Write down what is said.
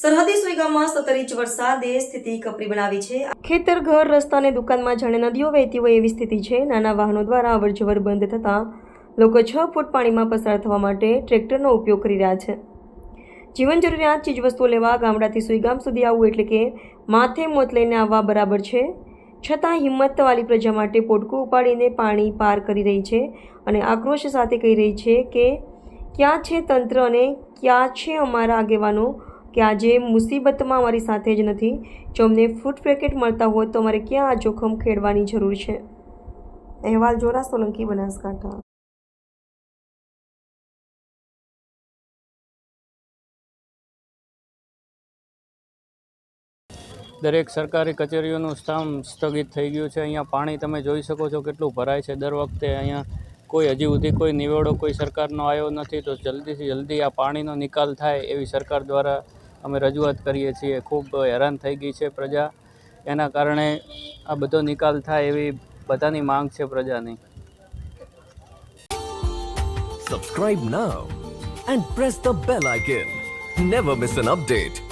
સરહદી સુઈગામમાં સત્તર ઇંચ વરસાદે સ્થિતિ કપરી બનાવી છે. ખેતર, ઘર રસ્તા અને દુકાનમાં જાણે નદીઓ વહેતી હોય એવી સ્થિતિ છે. નાના વાહનો દ્વારા અવરજવર બંધ થતાં લોકો છ ફૂટ પાણીમાં પસાર થવા માટે ટ્રેક્ટરનો ઉપયોગ કરી રહ્યા છે. જીવન જરૂરિયાત ચીજવસ્તુઓ લેવા ગામડાથી સુઈગામ સુધી આવવું એટલે કે માથે મોત લઈને આવવા બરાબર છે. છતાં હિંમતવાળી પ્રજા માટે પોટકું ઉપાડીને પાણી પાર કરી રહી છે અને આક્રોશ સાથે કહી રહી છે કે, ક્યાં છે તંત્ર અને ક્યાં છે અમારા આગેવાનો? કે આજે મુસીબતમાં અમારી સાથે જ નથી. જો અમને ફૂડ પેકેટ મળતા હોત તો અમારે ક્યાં આ જોખમ ખેડવાની જરૂર છે? અહેવાલ જોરા, સોલંકી, બનાસકાંઠા. દરેક સરકારી કચેરીઓનું સ્થાન સ્થગિત થઈ ગયું છે. અહીંયા પાણી તમે જોઈ શકો છો કેટલું ભરાય છે. દર વખતે અહીંયા કોઈ હજી સુધી કોઈ નિવેડો કોઈ સરકારનો આવ્યો નથી, તો જલ્દીથી જલ્દી આ પાણીનો નિકાલ થાય એવી સરકાર દ્વારા અમે રજૂઆત કરીએ છીએ. ખૂબ હેરાન થઈ ગઈ છે પ્રજા. એના કારણે આ બધો નિકાલ થાય એવી બધાની માંગ છે પ્રજાની. Subscribe now and press the bell icon never miss an update.